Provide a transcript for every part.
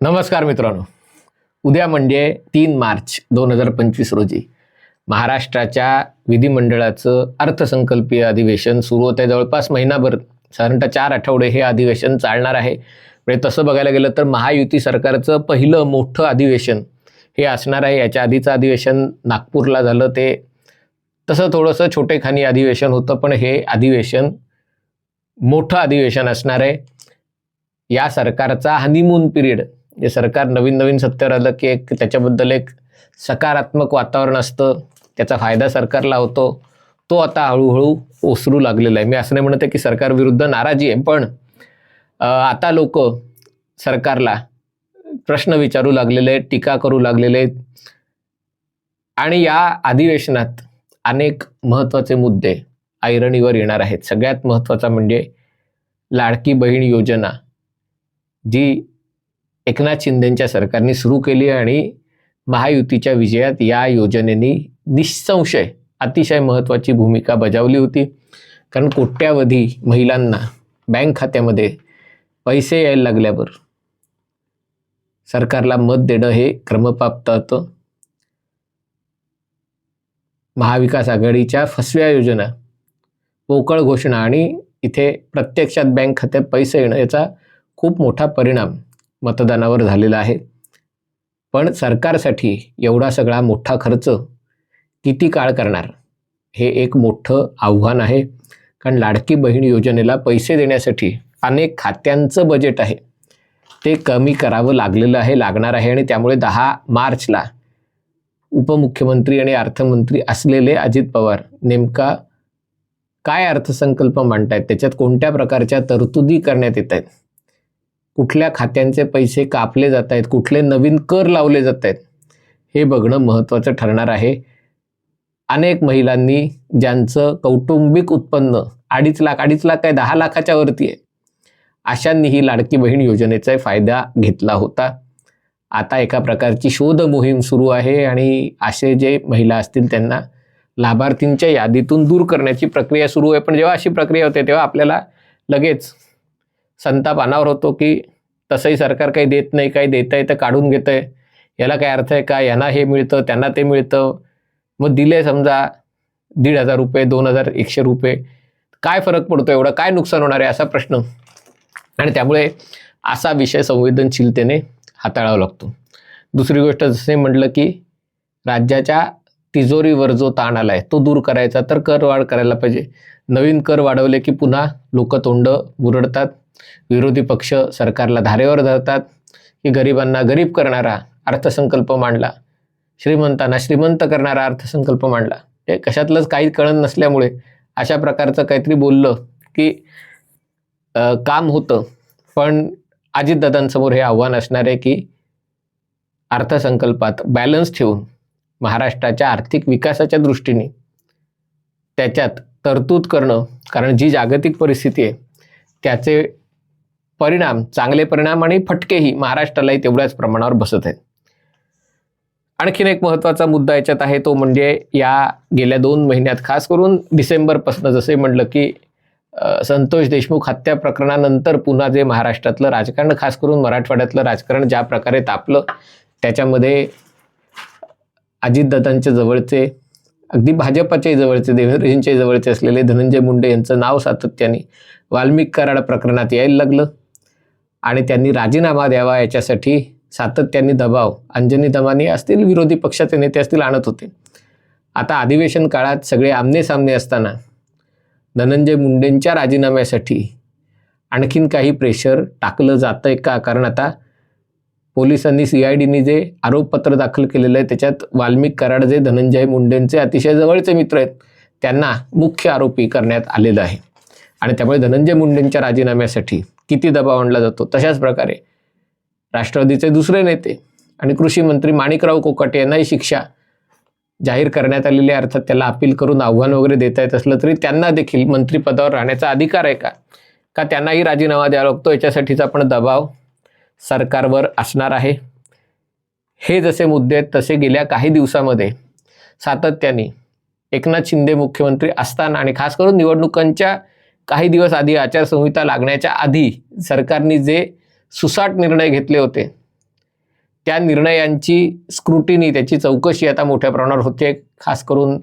नमस्कार मित्रांनो. उद्या म्हणजे तीन मार्च दोन हजार पंचवीस रोजी महाराष्ट्राच्या विधिमंडळाचं अर्थसंकल्पीय अधिवेशन सुरू होत आहे जवळपास महिनाभर साधारणतः चार आठवडे हे अधिवेशन चालणार आहे. म्हणजे तसं बघायला गेलं तर महायुती सरकारचं पहिलं मोठं अधिवेशन हे असणार आहे. याच्या आधीचं अधिवेशन नागपूरला झालं. ते तसं थोडंसं छोटेखानी अधिवेशन होतं पण हे अधिवेशन मोठं अधिवेशन असणार आहे. या सरकारचा हनीमून पिरियड जे सरकार नवीन नवीन सत्तेवर आलं की एक त्याच्याबद्दल एक सकारात्मक वातावरण असतं त्याचा फायदा सरकारला होतो तो आता हळूहळू ओसरू लागलेला आहे. मी असं नाही म्हणत आहे की सरकारविरुद्ध नाराजी आहे पण आता लोक सरकारला प्रश्न विचारू लागलेले आहेत टीका करू लागलेले आहेत. आणि या अधिवेशनात अनेक महत्त्वाचे मुद्दे ऐरणीवर येणार आहेत. सगळ्यात महत्त्वाचा म्हणजे लाडकी बहीण योजना जी एकनाथ शिंदेच्या सरकारने सुरू केली आणि महायुतीच्या विजयात या योजनेने निःसंशय अतिशय महत्त्वाची भूमिका बजावली होती. कारण कोट्यावधी महिलांना बँक खात्यामध्ये पैसे यायला लागल्यावर सरकारला मत देणं हे क्रमप्राप्त होतं. महाविकास आघाडीच्या फसव्या योजना पोकळ घोषणा आणि इथे प्रत्यक्षात बँक खात्यात पैसे येणं याचा खूप मोठा परिणाम मतदानावर झालेला आहे. पण सरकारसाठी एवढा सगळा मोठा खर्च किती काळ करणार? हे एक मोठं आव्हान आहे. कारण लाडकी बहीण योजनेला पैसे देण्यासाठी अनेक खात्यांचं बजेट आहे. ते कमी करावं लागलेलं आहे लागणार आहे आणि त्यामुळे दहा मार्चला उपमुख्यमंत्री आणि अर्थमंत्री असलेले अजित पवार नेमका काय अर्थसंकल्प मांडतायत? त्याच्यात कोणत्या प्रकारच्या तरतुदी करण्यात येत आहेत कुठल्या खात्यांचे पैसे कापले जात आहेत कुठले नवीन कर लावले जात आहेत हे बघणं महत्त्वाचं ठरणार आहे. अनेक महिलांनी ज्यांचं कौटुंबिक उत्पन्न अडीच लाख अडीच लाख काय दहा लाखाच्या वरती आहे अशांनी ही लाडकी बहीण योजनेचा फायदा घेतला होता. आता एका प्रकारची शोध मोहीम सुरू आहे आणि असे जे महिला असतील त्यांना लाभार्थींच्या यादीतून दूर करण्याची प्रक्रिया सुरू आहे. पण जेव्हा अशी प्रक्रिया होते तेव्हा आपल्याला लगेच संताप अनावर होतो की तसंही सरकार काही देत नाही काही देत आहे तर काढून घेतं आहे. याला काय अर्थ आहे? का यांना हे मिळतं त्यांना ते मिळतं? मग दिले समजा दीड हजार रुपये दोन हजार एकशे रुपये. काय फरक पडतो एवढा? काय नुकसान होणार आहे असा प्रश्न. आणि त्यामुळे असा विषय संवेदनशीलतेने हाताळावा लागतो. दुसरी गोष्ट जसे म्हटलं की राज्याच्या तिजोरीवर जो ताण आला आहे तो दूर करायचा तर करवाढ करायला पाहिजे. नवीन कर वाढवले की पुन्हा लोक तोंड मुरडतात. विरोधी पक्ष सरकारला धारेवर धरतात. की गरिबांना गरीब करणारा अर्थसंकल्प मांडला. श्रीमंतांना श्रीमंत करणारा अर्थसंकल्प मांडला. हे कशातलंच काही कळण नसल्यामुळे अशा प्रकारचं काहीतरी बोललं की आ, काम होतं. पण अजितदादांसमोर हे आव्हान असणार आहे की अर्थसंकल्पात बॅलन्स ठेवून महाराष्ट्राच्या आर्थिक विकासाच्या दृष्टीने त्याच्यात तरतूद करणं कारण जी जागतिक परिस्थिती आहे त्याचे परिणाम चांगले परिणाम आणि फटकेही महाराष्ट्रालाही तेवढ्याच प्रमाणावर बसत आहेत. आणखीन एक महत्त्वाचा मुद्दा याच्यात आहे तो म्हणजे या गेल्या दोन महिन्यात खास करून डिसेंबरपासून जसे म्हटलं की संतोष देशमुख हत्या प्रकरणानंतर पुन्हा जे महाराष्ट्रातलं राजकारण खास करून मराठवाड्यातलं राजकारण ज्या प्रकारे तापलं त्याच्यामध्ये अजितदादांच्या जवळचे अगदी भाजपाच्याही जवळचे देवेंद्रजींच्याही जवळचे असलेले धनंजय मुंडे यांचं नाव सातत्याने वाल्मिक कराड प्रकरणात यायला लागलं आणि त्यांनी राजीनामा द्यावा याच्यासाठी सातत्याने दबाव अंजनी दमानी असतील विरोधी पक्षाचे नेते असतील आणत होते. आता अधिवेशन काळात सगळे आमने सामने असताना धनंजय मुंडेंच्या राजीनाम्यासाठी आणखीन काही प्रेशर टाकलं जातं आहे का? कारण आता पोलिसांनी सी आय डीने जे आरोपपत्र दाखल केलेलं आहे त्याच्यात वाल्मिक कराड जे धनंजय मुंडेंचे अतिशय जवळचे मित्र आहेत त्यांना मुख्य आरोपी करण्यात आलेलं आहे. आणि त्यामुळे धनंजय मुंडेंच्या राजीनाम्यासाठी किती दबाव आणला जातो? तशाच प्रकारे राष्ट्रवादीचे दुसरे नेते आणि कृषी मंत्री माणिकराव कोकाटे यांनाही शिक्षा जाहीर करण्यात आलेले अर्थात त्याला अपील करून आव्हान वगैरे देता येत असलं तरी त्यांना देखील मंत्रिपदावर राहण्याचा अधिकार आहे का? का त्यांनाही राजीनामा द्यावा लागतो? याच्यासाठीचा पण दबाव सरकारवर असणार आहे. हे जसे मुद्दे आहेत तसे गेल्या काही दिवसामध्ये सातत्याने एकनाथ शिंदे मुख्यमंत्री असताना आणि खास करून निवडणुकांच्या काही दिवस आधी आचारसंहिता लागण्याच्या आधी सरकारने जे सुसाट निर्णय घेतले होते त्या निर्णयांची स्क्रुटिनी त्याची चौकशी आता मोठ्या प्रमाणावर होते. खास करून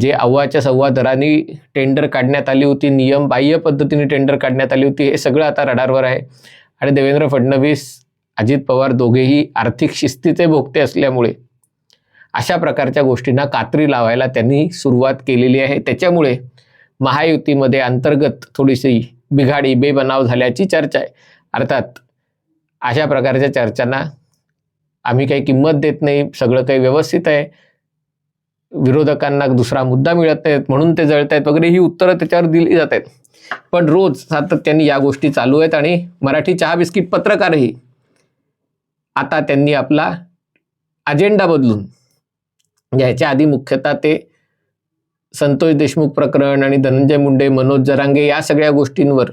जे अव्वाच्या सव्वा दराने टेंडर काढण्यात आली होती नियम बाह्य पद्धतीने टेंडर काढण्यात आली होती हे सगळं आता रडारवर आहे. आणि देवेंद्र फडणवीस अजित पवार दोघेही आर्थिक शिस्तीचे भोगते असल्यामुळे अशा प्रकारच्या गोष्टींना कात्री लावायला त्यांनी सुरुवात केलेली आहे. त्याच्यामुळे महायुतीमध्ये अंतर्गत थोडीशी बिघाडी बेबनाव झाल्याची चर्चा आहे. अर्थात अशा प्रकारच्या चर्चांना आम्ही काही किंमत देत नाही सगळं काही व्यवस्थित आहे. विरोधकांना दुसरा मुद्दा मिळत नाहीत म्हणून ते जळत आहेत वगैरे ही उत्तरं त्याच्यावर दिली जात आहेत. पण रोज सातत्याने या गोष्टी चालू आहेत आणि मराठी चहा बिस्किट पत्रकारही आता त्यांनी आपला अजेंडा बदलून याच्या आधी मुख्यतः ते संतोष देशमुख प्रकरण आणि धनंजय मुंडे मनोज जरांगे या सगळ्या गोष्टींवर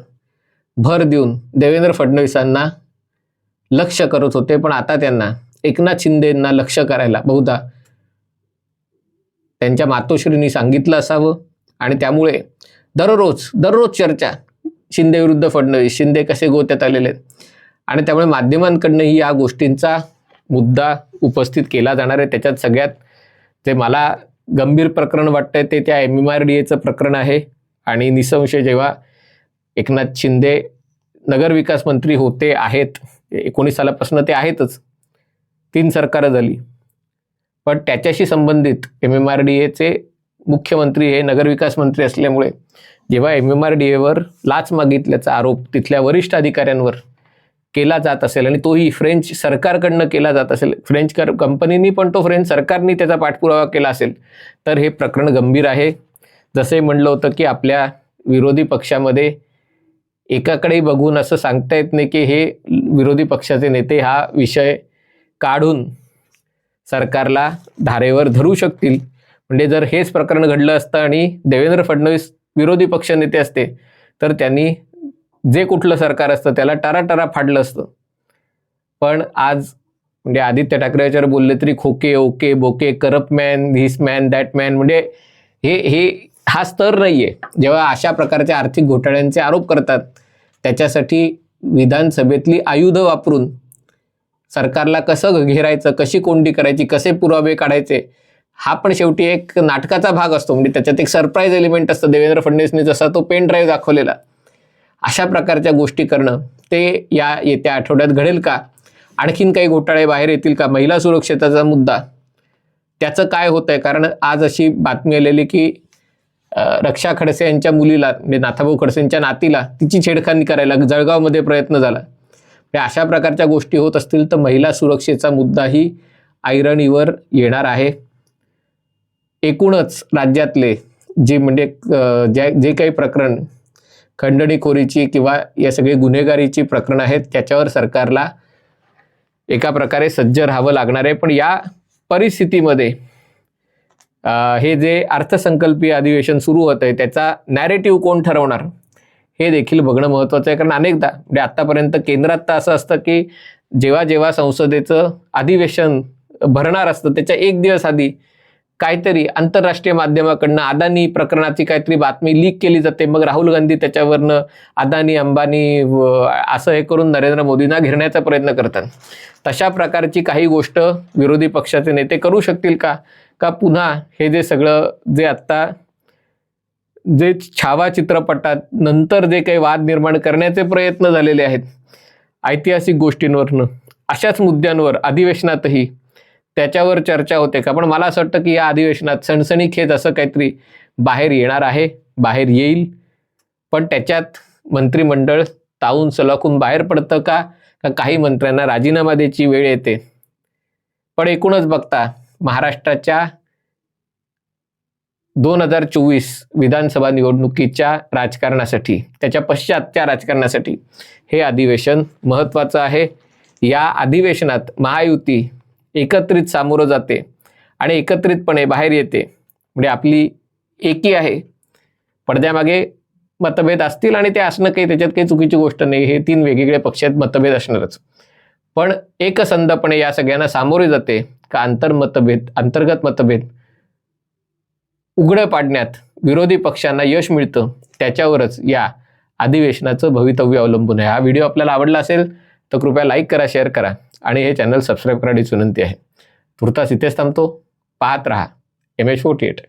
भर देऊन देवेंद्र फडणवीसांना लक्ष करत होते. पण आता त्यांना एकनाथ शिंदेंना लक्ष करायला बहुधा त्यांच्या मातोश्रींनी सांगितलं असावं. आणि त्यामुळे दररोज दररोज चर्चा शिंदे विरुद्ध फडणवीस शिंदे कसे गोत्यात आलेले आहेत? आणि त्यामुळे माध्यमांकडनंही या गोष्टींचा मुद्दा उपस्थित केला जाणार आहे. त्याच्यात सगळ्यात जे मला गंभीर प्रकरण वाटतंय ते त्या एम एम आर डी एचं प्रकरण आहे. आणि निसंशय जेव्हा एकनाथ शिंदे नगरविकास मंत्री होते आहेत एकोणीस सालापासून ते आहेतच. तीन सरकारं झाली. पण त्याच्याशी संबंधित एम एम आर डी एचे मुख्यमंत्री हे नगरविकास मंत्री असल्यामुळे जेव्हा एम एम आर डी एवर लाच मागितल्याचा आरोप तिथल्या वरिष्ठ अधिकाऱ्यांवर केला जात असेल आणि तोही फ्रेंच सरकारकडनं केला जात असेल फ्रेंच कर कंपनीनी पण तो फ्रेंच सरकारनी त्याचा पाठपुरावा केला असेल तर हे प्रकरण गंभीर आहे. जसे म्हणलं होतं की आपल्या विरोधी पक्षामध्ये एकाकडे बघून असं सांगता येत नाही की हे विरोधी पक्षाचे नेते हा विषय काढून सरकारला धारेवर धरू शकतील. म्हणजे जर हेच प्रकरण घडलं असतं आणि देवेंद्र फडणवीस विरोधी पक्ष नेते असते तर त्यांनी जे कुठलं सरकार असतं त्याला टाराटारा फाडलं असतं. पण आज म्हणजे आदित्य ठाकरे याच्यावर बोलले तरी खोके ओके बोके corrupt man this man that man म्हणजे हे हे हा स्तर नाही आहे जेव्हा अशा प्रकारच्या आर्थिक घोटाळ्यांचे आरोप करतात त्याच्यासाठी विधानसभेतली आयुधं वापरून सरकारला कसं घेरायचं कशी कोंडी करायची कसे पुरावे काढायचे हा पण शेवटी एक नाटकाचा भाग असतो. म्हणजे त्याच्यात एक सरप्राईज एलिमेंट असतं. देवेंद्र फडणवीसने जसा तो पेन ड्राईव्ह दाखवलेला. अशा प्रकारच्या गोष्टी करणं ते या येत्या आठवड्यात घडेल का? आणखीन काही घोटाळे बाहेर येतील का? महिला सुरक्षेचा मुद्दा. त्याचं काय होतंय? कारण आज अशी बातमी आलेली की रक्षा खडसे यांच्या मुलीला म्हणजे नाथाभाऊ खडसेंच्या नातीला तिची छेडखानी करायला जळगावमध्ये प्रयत्न झाला. अशा प्रकारच्या गोष्टी होत असतील तर महिला सुरक्षेचा मुद्दाही ऐरणीवर येणार आहे. एकूणच राज्यातले जे म्हणजे ज्या जे काही प्रकरण खंडणीखोरीची किंवा या सगळी गुन्हेगारीची प्रकरणं आहेत त्याच्यावर सरकारला एका प्रकारे सज्ज राहावं लागणार आहे. पण या परिस्थितीमध्ये हे जे अर्थसंकल्पीय अधिवेशन सुरू होत आहे त्याचा नॅरेटिव्ह कोण ठरवणार? हे देखील बघणं महत्त्वाचं आहे. कारण अनेकदा म्हणजे आत्तापर्यंत केंद्रात तर असं असतं की जेव्हा जेव्हा संसदेचं अधिवेशन भरणार असतं त्याच्या एक दिवस आधी काहीतरी आंतरराष्ट्रीय माध्यमाकडनं अदानी प्रकरणाची काहीतरी बातमी लीक केली जाते. मग राहुल गांधी त्याच्यावरनं अदानी अंबानी व असं हे करून नरेंद्र मोदींना घेरण्याचा प्रयत्न करतात. तशा प्रकारची काही गोष्ट विरोधी पक्षाचे नेते करू शकतील का? का पुन्हा हे जे सगळं जे आत्ता जे छावा चित्रपटात नंतर जे काही वाद निर्माण करण्याचे प्रयत्न झालेले आहेत ऐतिहासिक गोष्टींवरनं अशाच मुद्द्यांवर अधिवेशनातही त्याच्यावर चर्चा होते का? पण मला असं वाटतं की या अधिवेशनात सणसणीखेच असं काहीतरी बाहेर येणार आहे बाहेर येईल. पण त्याच्यात मंत्रिमंडळ तावून सलाखून बाहेर पडतं का? का काही मंत्र्यांना राजीनामा द्यायची वेळ येते? पण एकूणच बघता महाराष्ट्राच्या दोन हजार चोवीस विधानसभा निवडणुकीच्या राजकारणासाठी त्याच्या पश्चातच्या राजकारणासाठी हे अधिवेशन महत्त्वाचं आहे. या अधिवेशनात महायुती एकत्रित सामोरं जाते आणि एकत्रितपणे बाहेर येते. म्हणजे आपली एकी आहे. पडद्यामागे मतभेद असतील आणि ते असणं काही त्याच्यात काही चुकीची गोष्ट नाही. हे तीन वेगवेगळ्या पक्ष आहेत मतभेद असणारच. पण एकसंधपणे या सगळ्यांना सामोरे जाते का आंतरमतभेद अंतर्गत मतभेद? उघडं पाडण्यात विरोधी पक्षांना यश मिळतं त्याच्यावरच या अधिवेशनाचं भवितव्य अवलंबून आहे. हा व्हिडिओ आपल्याला आवडला असेल तर कृपया लाईक करा शेअर करा आणि हे चॅनल सबस्क्राईब करण्याची विनंती आहे. तुर्तास इथेच थांबतो. पाहत रहा. M H forty eight.